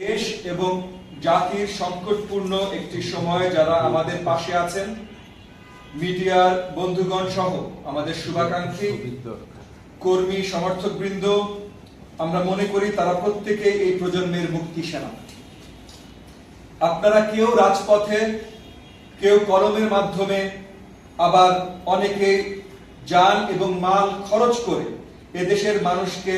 দেশ এবং জাতির সংকটপূর্ণ একটি সময়ে যারা আমাদের পাশে আছেন, মিডিয়ার বন্ধুগণ সহ আমাদের শুভাকাঙ্ক্ষী, কর্মী সমর্থক বৃন্দ আমরা মনে করি তারা প্রত্যেকে এই প্রজন্মের মুক্তি সেনা। আপনারা কেউ রাজপথে, কেউ কলমের মাধ্যমে আবার অনেকে যান এবং মাল খরচ করে এদেশের মানুষকে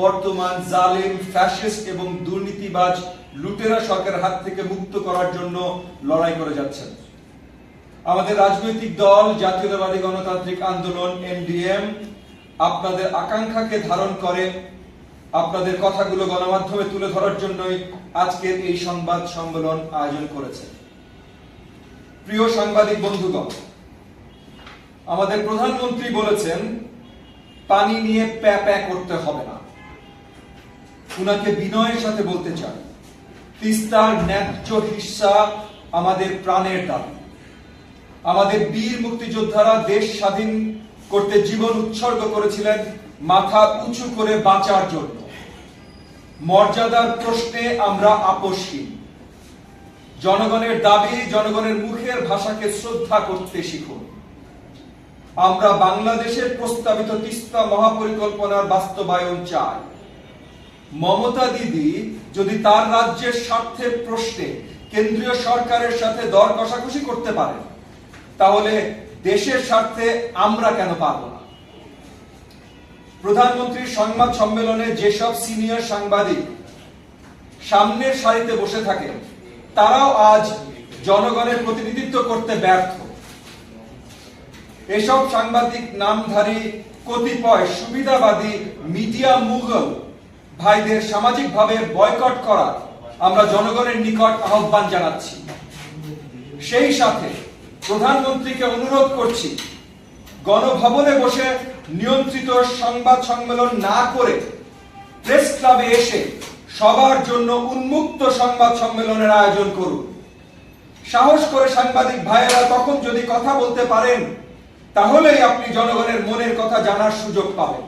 বর্তমান জালেম, ফ্যাসিস্ট এবং দুর্নীতিবাজ লুটেরা সরকারের হাত থেকে মুক্ত করার জন্য লড়াই করে যাচ্ছেন। আমাদের রাজনৈতিক দল, জাতীয়তাবাদী গণতান্ত্রিক আন্দোলন, এনডিএম, আপনাদের আকাঙ্ক্ষাকে ধারণ করে আপনাদের কথাগুলো গণমাধ্যমে তুলে ধরার জন্যই আজকের এই সংবাদ সম্মেলন আয়োজন করেছে। প্রিয় সাংবাদিক বন্ধুগণ, আমাদের প্রধানমন্ত্রী বলেছেন পানি নিয়ে প্যা প্যা করতে হবে না। উনাকে বিনয়ের সাথে বলতে চাই। তিস্তার ন্যায্য হিস্সা আমাদের প্রাণের দাবি। আমাদের বীর মুক্তিযোদ্ধারা দেশ স্বাধীন করতে জীবন উৎসর্গ করেছিলেন মাথা উঁচু করে বাঁচার জন্য। মর্যাদার প্রশ্নে আমরা আপোষহীন। জনগণের দাবি, জনগণের মুখের ভাষাকে শ্রদ্ধা করতে শিখুন। আমরা বাংলাদেশের প্রস্তাবিত তিস্তা মহাপরিকল্পনার বাস্তবায়ন চাই। মমতা দিদি যদি তার রাজ্যের স্বার্থের প্রশ্নে কেন্দ্রীয় সরকারের সাথে দর কষাকষি করতে পারেন, তাহলে দেশের স্বার্থে আমরা কেন পারব না? প্রধানমন্ত্রীর সংবাদ সম্মেলনে যেসব সিনিয়র সাংবাদিক সামনের সারিতে বসে থাকেন, তারাও আজ জনগণের প্রতিনিধিত্ব করতে ব্যর্থ। এসব সাংবাদিক নামধারী কতিপয় সুবিধাবাদী মিডিয়া মুঘল ভাইদের সামাজিকভাবে বয়কট করা আমরা জনগণের নিকট আহ্বান জানাচ্ছি। সেই সাথে প্রধানমন্ত্রীকে অনুরোধ করছি, গণভবনে বসে নিয়ন্ত্রিত সংবাদ সম্মেলন না করে প্রেস ক্লাবে এসে সবার জন্য উন্মুক্ত সংবাদ সম্মেলনের আয়োজন করুন। সাহস করে সাংবাদিক ভাইয়েরা তখন যদি কথা বলতে পারেন তাহলেই আপনি জনগণের মনের কথা জানার সুযোগ পাবেন।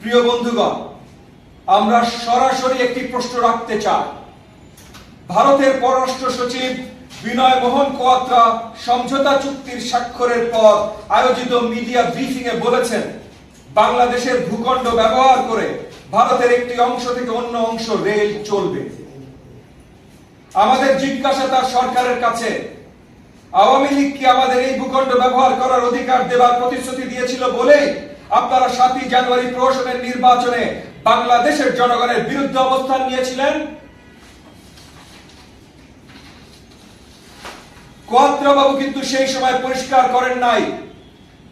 প্রিয় বন্ধুগণ, আমরা সরাসরি একটি প্রশ্ন রাখতে চাই। ভারতের পররাষ্ট্র সচিব বিনয় মোহন কোয়াত্রা সমঝোতা চুক্তির স্বাক্ষরের পর আয়োজিত মিডিয়া ব্রিফিং এ বলেছেন, বাংলাদেশের ভূখণ্ড ব্যবহার করে ভারতের একটি অংশ থেকে অন্য অংশ রেল চলবে। আমাদের জিজ্ঞাসা তার সরকারের কাছে আওয়ামী লীগ কি আমাদের এই ভূখণ্ড ব্যবহার করার অধিকার দেবার প্রতিশ্রুতি দিয়েছিল বলেই আপনারা সাতই জানুয়ারি প্রহসনের নির্বাচনে বাংলাদেশের জনগণের বিরুদ্ধে অবস্থান নিয়েছিলেন? কোয়াত্রা বাবু কিন্তু সেই সময় পরিষ্কার করেন নাই।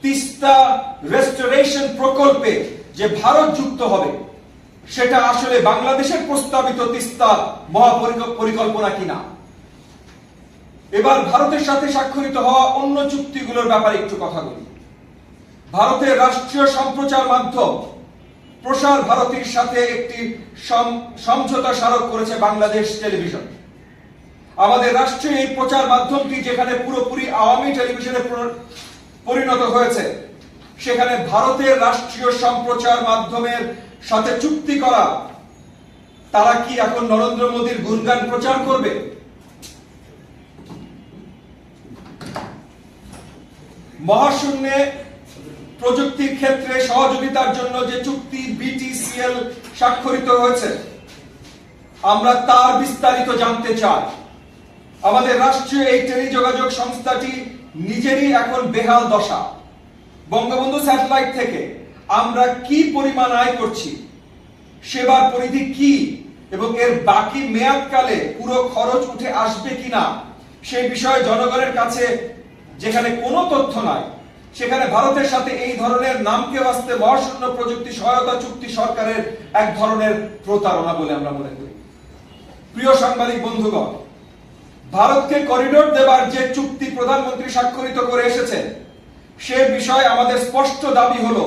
তিস্তা রেস্টোরেশন প্রকল্পে যে ভারত যুক্ত হবে, সেটা আসলে বাংলাদেশের প্রস্তাবিত তিস্তা মহাপরিকল্পনা কিনা? এবার ভারতের সাথে স্বাক্ষরিত হওয়া অন্য চুক্তিগুলোর ব্যাপারে একটু কথা বলি। ভারতের রাষ্ট্রীয় সম্প্রচার মাধ্যম প্রসার ভারতীর সাথে একটি সম- সমঝোতা স্মারক করেছে বাংলাদেশ টেলিভিশন। আমাদের রাষ্ট্রীয় এই প্রচার মাধ্যমটি যেখানে পুরোপুরি আওয়ামী টেলিভিশনে পরিণত হয়েছে, সেখানে ভারতের রাষ্ট্রীয় সম্প্রচার মাধ্যমের সাথে চুক্তি করা, তারা কি এখন নরেন্দ্র মোদীর গুণগান প্রচার করবে? মহাশূন্যে প্রযুক্তির ক্ষেত্রে সহযোগিতার জন্য যে চুক্তি বিটিসিএল স্বাক্ষরিত হয়েছে, আমরা তার বিস্তারিত জানতে চাই। আমাদের রাষ্ট্রীয় এই টেলিযোগাযোগ সংস্থাটি নিজেরই এখন বেহাল দশা। বঙ্গবন্ধু স্যাটেলাইট থেকে আমরা কি পরিমাণ আয় করছি, সেবার পরিধি কি, এবং এর বাকি মেয়াদকালে পুরো খরচ উঠে আসবে কিনা সেই বিষয়ে জনগণের কাছে যেখানে কোনো তথ্য নাই, সেখানে ভারতের সাথে এই ধরনের নামকে বাঁচতে মহাশূন্য প্রযুক্তি সহায়তা চুক্তি সরকারের এক ধরনের প্রতারণা বলে আমরা মনে করি। প্রিয় সাংবাদিক বন্ধুগণ, ভারতকে করিডোর দেবার যে চুক্তি প্রধানমন্ত্রী স্বাক্ষরিত করে এসেছেন সে বিষয়ে আমাদের স্পষ্ট দাবি হলো,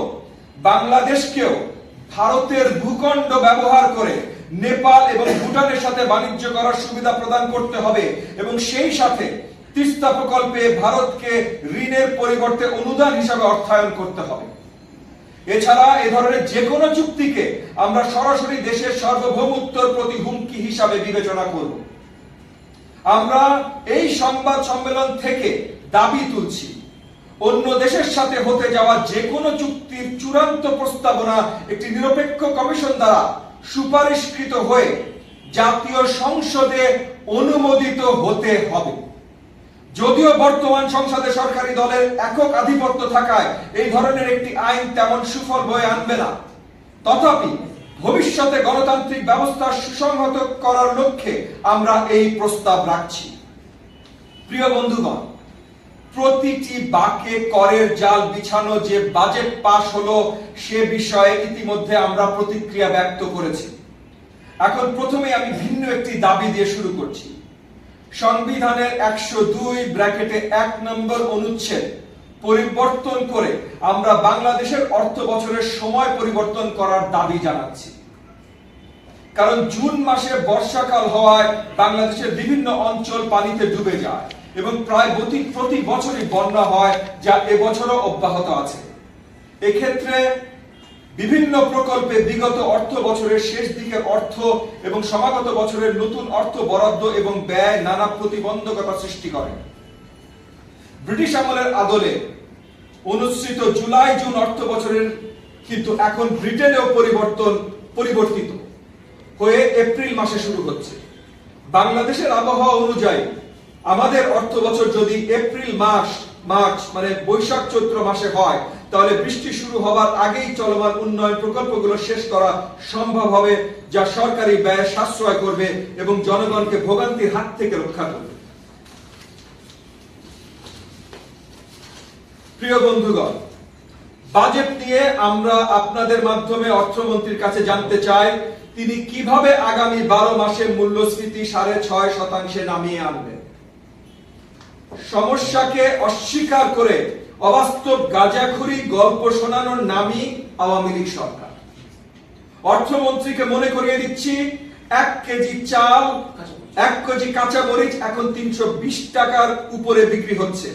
বাংলাদেশকেও ভারতের ভূখণ্ড ব্যবহার করে নেপাল এবং ভুটানের সাথে বাণিজ্য করার সুবিধা প্রদান করতে হবে এবং সেই সাথে তিস্তা প্রকল্পে ভারতকে ঋণের পরিবর্তে অনুদান হিসাবে অর্থায়ন করতে হবে। এছাড়া এ ধরনের যে কোনো চুক্তিকে আমরা সরাসরি দেশের সার্বভৌমত্বের প্রতি হুমকি হিসাবে বিবেচনা করব। আমরা এই সংবাদ সম্মেলন থেকে দাবি তুলছি, অন্য দেশের সাথে হতে যাওয়া যে কোনো চুক্তির চূড়ান্ত প্রস্তাবনা একটি নিরপেক্ষ কমিশন দ্বারা সুপারিশকৃত হয়ে জাতীয় সংসদে অনুমোদিত হতে হবে। যদিও বর্তমান সংসদে সরকারি দলের একক আধিপত্য থাকায় এই ধরনের একটি আইন তেমন সুফল বয়ে আনবে না। তথাপি ভবিষ্যতে গণতান্ত্রিক ব্যবস্থা সুসংহত করার লক্ষ্যে আমরা এই প্রস্তাব রাখছি। প্রিয় বন্ধুগণ, প্রতিটি বাকে করের জাল বিছানো যে বাজেট পাশ হলো, সে বিষয়ে ইতিমধ্যে আমরা প্রতিক্রিয়া ব্যক্ত করেছি। এখন প্রথমে আমি ভিন্ন একটি দাবি দিয়ে শুরু করছি। সংবিধানের একশো দুই ব্র্যাকেটে এক নম্বর অনুচ্ছেদ পরিবর্তন করে আমরা বাংলাদেশের অর্থ বছরের সময় পরিবর্তন করার দাবি জানাচ্ছি। কারণ জুন মাসে বর্ষাকাল হওয়ায় বাংলাদেশের বিভিন্ন অঞ্চল পানিতে ডুবে যায় এবং প্রায় প্রতি প্রতি বছরই বন্যা হয়, যা এবছরও অব্যাহত আছে। এক্ষেত্রে বিভিন্ন প্রকল্পে বিগত অর্থ বছরের শেষ দিকের অর্থ এবং সমাগত বছরের নতুন অর্থ বরাদ্দ এবং ব্যয় নানা প্রতিবন্ধকতা সৃষ্টি করে। ব্রিটিশ আমলের আদলে অনুসৃত জুলাই জুন অর্থ বছরের কিন্তু এখন ব্রিটেনেও পরিবর্তন, পরিবর্তিত হয়ে এপ্রিল মাসে শুরু হচ্ছে। বাংলাদেশের আবহাওয়া অনুযায়ী আমাদের অর্থ বছর যদি এপ্রিল মাস মার্চ মানে বৈশাখ চৈত্র মাসে হয়, তাহলে বৃষ্টি শুরু হবার আগেই চলমান উন্নয়ন প্রকল্পগুলো শেষ করা সম্ভব হবে, যা সরকারি ব্যয় সাশ্রয় করবে এবং জনগণকে ভোগান্তির হাত থেকে রক্ষা করবে। প্রিয় বন্ধুগণ, বাজেট নিয়ে আমরা আপনাদের মাধ্যমে অর্থমন্ত্রীর কাছে জানতে চাই, তিনি কীভাবে আগামী বারো মাসে মূল্যস্ফীতি সাড়ে ছয় শতাংশে নামিয়ে আনবেন? সমস্যাকে অস্বীকার করে অবাস্তব গাঁজাখুরি গল্প শোনানোর নামই আওয়ামী লীগ সরকার। অর্থমন্ত্রীকে মনে করিয়ে দিচ্ছি, এক কেজি চাল, এক কেজি কাঁচা মরিচ এখন তিনশো বিশ টাকার উপরে বিক্রি হচ্ছে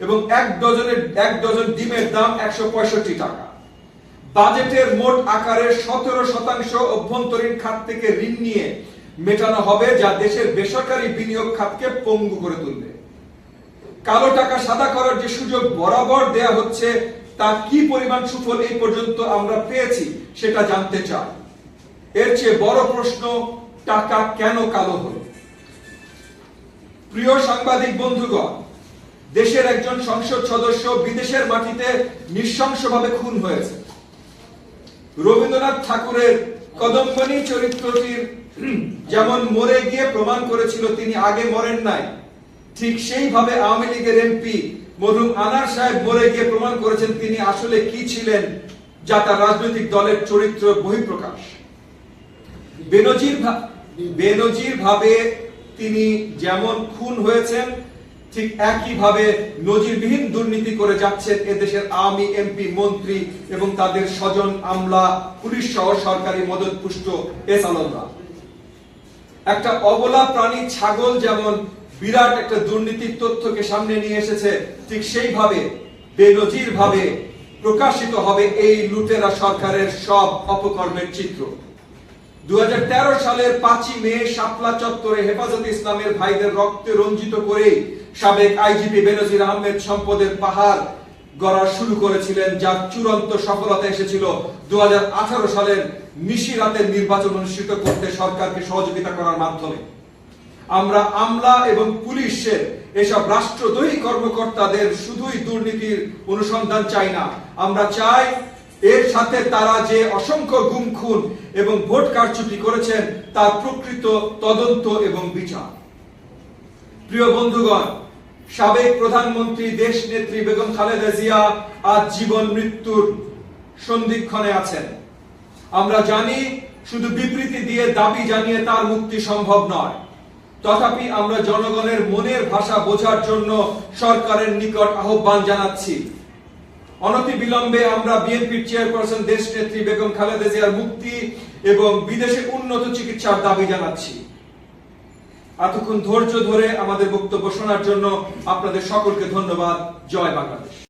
এবং এক ডজনের, এক ডজন ডিমের দাম একশো পঁয়ষট্টি টাকা। বাজেটের মোট আকারের সতেরো শতাংশ অভ্যন্তরীণ খাত থেকে ঋণ নিয়ে মেটানো হবে যা দেশের বেসরকারি বিনিয়োগ খাতকে পঙ্গু করে তুলবে। কালো টাকা সাদা করার যে সুযোগ বরাবর দেয়া হচ্ছে তা কি পরিমাণ সুফল এই পর্যন্ত আমরা পেয়েছি সেটা জানতে চাই। এর চেয়ে বড় প্রশ্ন, টাকা কেন কালো হলো? প্রিয় সাংবাদিক বন্ধুগণ, দেশের একজন সংসদ সদস্য বিদেশের মাটিতে নৃশংসভাবে খুন হয়েছে। রবীন্দ্রনাথ ঠাকুরের কদম্বনী চরিত্রটির যেমন মরে গিয়ে প্রমাণ করেছিল, তিনি আগে মরেন নাই। ঠিক সেইভাবে আওয়ামী লীগের এমপি মরহুম আনার সাহেব মরে গিয়ে প্রমাণ করেছেন তিনি আসলে কি ছিলেন যা তার রাজনৈতিক দলের চরিত্র বহিঃপ্রকাশ। বেনজির বেনজির ভাবে তিনি যেমন খুন হয়েছেন, ঠিক একইভাবে নজিরবিহীন দুর্নীতি করে যাচ্ছেন এদেশের আওয়ামী এমপি মন্ত্রী এবং তাদের স্বজন, আমলা, পুলিশ সহ সরকারি মদত পুষ্ট এস আলমরা। একটা অবলা প্রাণী ছাগল যেমন বিরাট একটা দুর্নীতির তথ্যকে সামনে নিয়ে এসেছে। ঠিক সেইভাবে বেনজির ভাবে প্রকাশিত হবে এই লুটেরা সরকারের সব অপকর্মের চিত্র। দু সালের পাঁচই মে চত্বরে হেফাজত ইসলামের ভাইদের রক্তে রঞ্জিত করে সাবেক আইজিপি বেনজির আহমেদ সম্পদের পাহাড় গড়া শুরু করেছিলেন, যার চূড়ান্ত সফলতা এসেছিল দু হাজার আঠারো সালের নিশি রাতের নির্বাচন অনুষ্ঠিত করতে সরকারকে সহযোগিতা করার মাধ্যমে। আমরা আমলা এবং পুলিশের এসব রাষ্ট্রদ্রোহী কর্মকর্তাদের শুধুই দুর্নীতির অনুসন্ধান চাই না। আমরা চাই এর সাথে তারা যে অসংখ্য গুম, খুন এবং ভোট কারচুপি করেছেন, তার প্রকৃত তদন্ত এবং বিচার। প্রিয় বন্ধুগণ, সাবেক প্রধানমন্ত্রী দেশ নেত্রী বেগম খালেদা জিয়া আজ জীবন মৃত্যুর সন্ধিক্ষণে আছেন। আমরা জানি, শুধু বিবৃতি দিয়ে দাবি জানিয়ে তার মুক্তি সম্ভব নয়। তথাপি আমরা জনগণের মনের ভাষা বোঝার জন্য সরকারের নিকট আহ্বান জানাচ্ছি। অনতি বিলম্বে আমরা বিএনপির চেয়ারপারসন দেশ নেত্রী বেগম খালেদা জিয়ার মুক্তি এবং বিদেশে উন্নত চিকিৎসার দাবি জানাচ্ছি। এতক্ষণ ধৈর্য ধরে আমাদের বক্তব্য শোনার জন্য আপনাদের সকলকে ধন্যবাদ। জয় বাংলাদেশ।